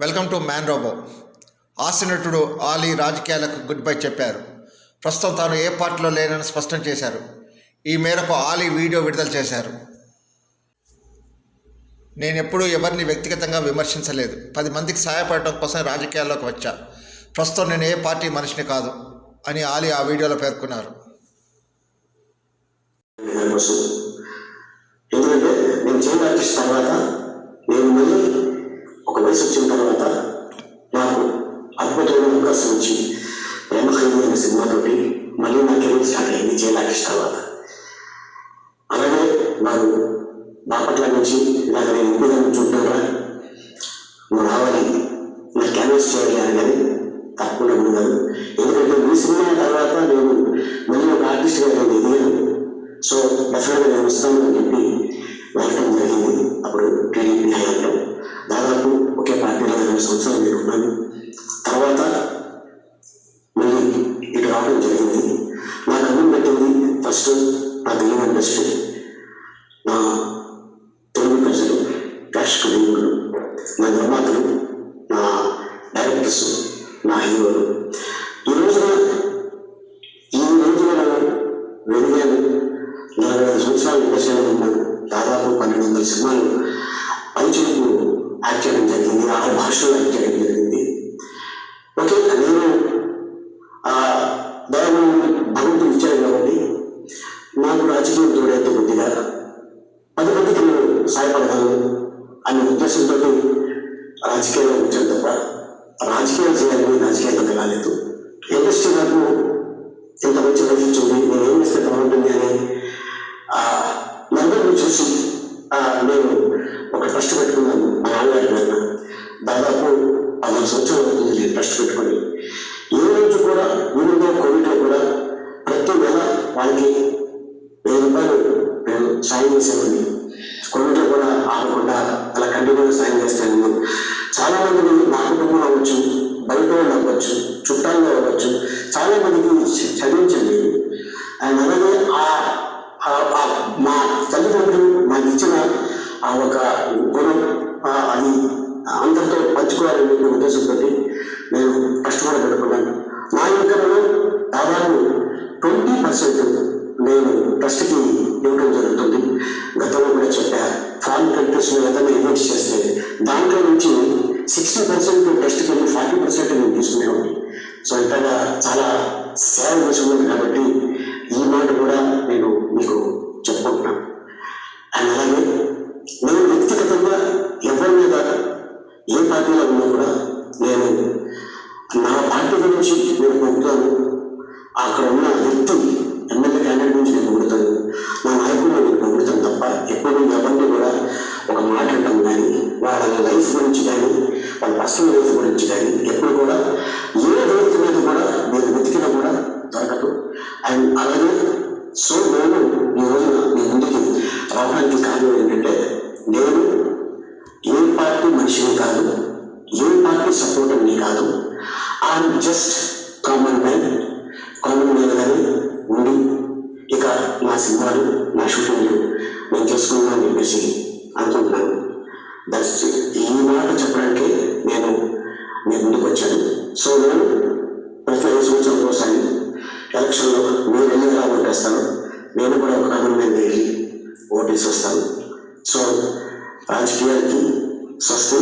Welcome to man robo. ఆసినటుడు Ali రాజకీయాలకు good by చెప్పారు. ప్రస్తుతం తాను ఏ పార్టీలో లేనని స్పష్టం చేశారు. ఈ మేరకు ఆలీ వీడియో విడుదల చేశారు. నేను ఎప్పుడూ ఎవరిని వ్యక్తిగతంగా విమర్శించలేదు. పది మందికి సహాయపడటం కోసం రాజకీయాల్లోకి వచ్చా. ప్రస్తుతం నేను ఏ పార్టీ మనిషిని కాదు అని ఆలీ ఆ వీడియోలో పేర్కొన్నారు. ఎందుకంటే నేను తర్వాత నేను మళ్ళీ వయసు వచ్చిన తర్వాత నాకు అద్భుతమైన అవకాశం వచ్చి ప్రేమ ఖైదీ అనే సినిమాతోటి మళ్ళీ నా కెరీర్ స్టార్ట్ అయింది జయలాకేష్ తర్వాత. అలాగే నాకు బాపట్ల నుంచి నాకు నేను ఎంపీగా నుంచుంటున్నా నువ్వు రావాలి నా క్యాన్వస్ చేయాలి అని కానీ తప్పకుండా ఉండదు. ఎందుకంటే ఈ సినిమా తర్వాత నేను మళ్ళీ ఒక ఆర్టిస్ట్గా నేను ఎదిగాను. సో డెఫినెట్గా నేను వస్తాను అని చెప్పి వెళ్ళటం జరిగింది అప్పుడు టీడీపీ హయాంలో. పార్టీలో సంవత్సరాలు నేను ఉన్నాను. తర్వాత మళ్ళీ ఇటు రావడం జరిగింది. నా అన్నం పెట్టింది ఫస్ట్ నా తెలుగు ఇండస్ట్రీ నా తెలుగు ప్రజలు ప్రేక్షక నా నిర్మాతలు నా డైరెక్టర్స్ నా హీరోలు. ఈ రోజున ఈ రోజున వెలిగాను నలభై ఐదు సంవత్సరాలు ఇండస్ట్రీలో ఉన్నాను. దాదాపు పన్నెండు వందల సినిమాలు పంచులకు యాక్ట్ జరిగింది ఆరు భాషల్లో యాక్ట్ జరిగింది ఓకే నేను ఆ దైవం భగవంతుడు ఇచ్చాడు కాబట్టి నాకు రాజకీయం తోడైతే కొద్దిగా పది మందికి నేను సహాయపడగలను అనే ఉద్దేశంతో రాజకీయాల్లో వచ్చాను తప్ప రాజకీయాలు చేయాలని రాజకీయాలు రాలేదు ఇండస్ట్రీ నాకు ఇంత మంచి లైఫ్ నేను ఏం చేస్తే బాగుంటుంది అని ఆ చూసి నేను ఒక ట్రస్ట్ పెట్టుకున్నాను మా నాన్నగారి పైన దాదాపు పదహారు సంవత్సరాలు అవుతుంది నేను ట్రస్ట్ పెట్టుకొని. ఈ రోజు కూడా ఊరిలో కోవిడ్లో కూడా ప్రతి నెల వాళ్ళకి వెయ్యి రూపాయలు నేను సాయం చేసేవాడిని. కోవిడ్లో కూడా ఆడకుండా అలా కంటిన్యూగా సాయం చేస్తాను చాలా మందిని నా కుటుంబం అవ్వచ్చు బయట వాళ్ళు అవ్వచ్చు చుట్టాల్లో అవ్వచ్చు. చాలా మందికి చదివించండి అండ్ అలాగే ఆ ఆ- మా తల్లిదండ్రులు ఆ ఒక గుణం అని అది అందరితో పంచుకోవాలనే ఉద్దేశంతో నేను కష్టపడి పెట్టుకున్నాను. నా ఇన్కంలో దాదాపు ట్వంటీ పర్సెంట్ నేను ట్రస్ట్కి ఇవ్వడం జరుగుతుంది. గతంలో కూడా చెప్పా ఫారిన్ కంట్రీస్ ఏదైనా ఇన్వెస్ట్ చేస్తే దాంట్లో నుంచి సిక్స్టీ పర్సెంట్ ట్రస్ట్కి వెళ్ళి ఫార్టీ పర్సెంట్ నేను తీసుకునేవాడిని. సో ఇంతగా చాలా సేవ చేస్తున్నాను కాబట్టి ఈ మాట కూడా నేను మీకు చెప్పుకుంటున్నాను అండ్ అలాగే నేను వ్యక్తిగతంగా ఎవరి మీద ఏ పార్టీలో ఉన్నా కూడా నేను నా పార్టీ గురించి నేను పొగుతాను అక్కడ ఉన్న వ్యక్తి ఎమ్మెల్యే క్యాండిడేట్ నుంచి నేను పొగుతాను నా నాయకుడు నేను పొగుతాను తప్ప ఎప్పుడు ఎవరిని కూడా ఒక మాట అంటాం కానీ వాళ్ళ లైఫ్ గురించి కానీ వాళ్ళ పర్సనల్ లైఫ్ గురించి కానీ ఎప్పుడు కూడా ఏ వ్యక్తి మీద కూడా నేను వెతికినా కూడా దొరకదు. అండ్ అలాగే సో నేను ఈ రోజున మీ ముందుకి రావడానికి కారణం ఏంటంటే నేను ఏ పార్టీ మనిషిని కాదు ఏ పార్టీ సపోర్టర్ని కాదు I'm just common man. Common లేదు గానే ఉండి ఇక నా సినిమాలు నా షూటింగ్లు నేను చేసుకుందాం అని చెప్పేసి అనుకుంటున్నాను. దట్స్ ఈ మాట చెప్పడానికి నేను మీ ముందుకు వచ్చాను. సో నేను ప్రతి ఐదు సంవత్సరాల ఒకసారి ఎలక్షన్లో మీరు ఎన్ని ఎలా ఓటేస్తాను నేను కూడా ఒక కామన్ మ్యాన్ వెళ్ళి ఓటేసి వస్తాను. సో రాజకీయానికి స్వస్తి.